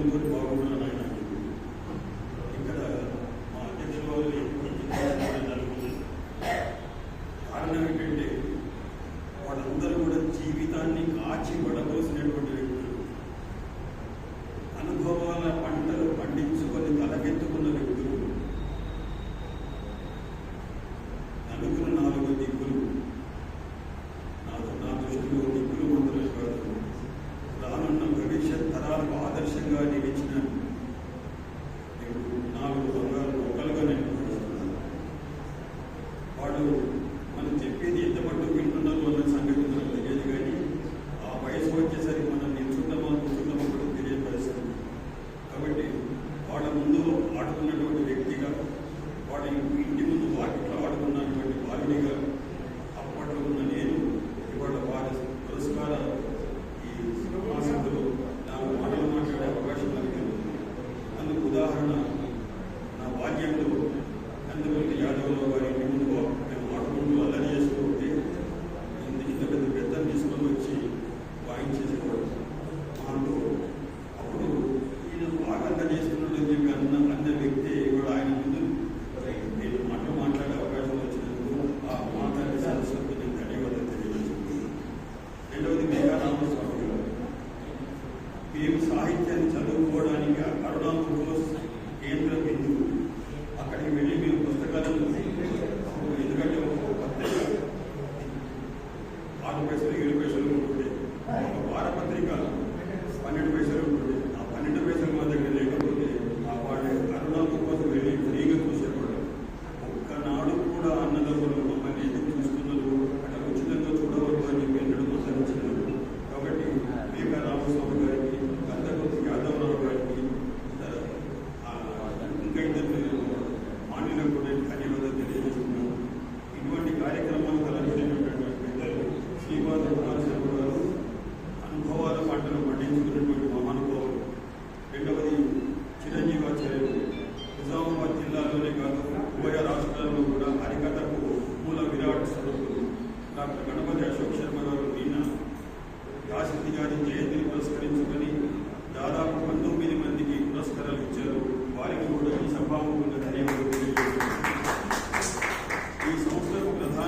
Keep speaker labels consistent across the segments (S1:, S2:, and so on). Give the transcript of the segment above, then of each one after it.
S1: చదువుతో వాళ్ళ ఇంటి ముందు వాకిట్లో ఆడుకున్నటువంటి బాలుడిగా అప్పట్లో ఉన్న నేను ఇవాళ వారి పురస్కార ఈ సమాసంలో నాకు మాటలు మాట్లాడే అవకాశం నాకు కలిగింది. అందుకు ఉదాహరణ నా బాల్యంలో నందమూరి యాదవరావు గారి ఇంటి ముందు మేము ఆడుకుంటూ అల్లరి చేస్తూ ఉంటే ఇంత ఇంత పెద్ద పెద్దలు తీసుకొని వచ్చి వాయించేసేవాడు మాకు అప్పుడు ఈయన బాగా అల్లరి చేస్తున్నాడు అని చెప్పి అన్న అన్న వ్యక్తి కూడా ఆయన ముందు మేము సాహిత్యాన్ని చదువుకోవడానికి ఆ కరోనా కేంద్రం కేంద్ర అక్కడికి వెళ్ళి మేము పుస్తకాలను ఎందుకంటే ఒక కొత్తగా ఆంధ్రప్రదేశ్లో in the feel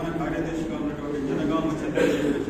S1: ఆయన కార్యదర్శిగా ఉన్నటువంటి జనగామ చంద్రశేఖర్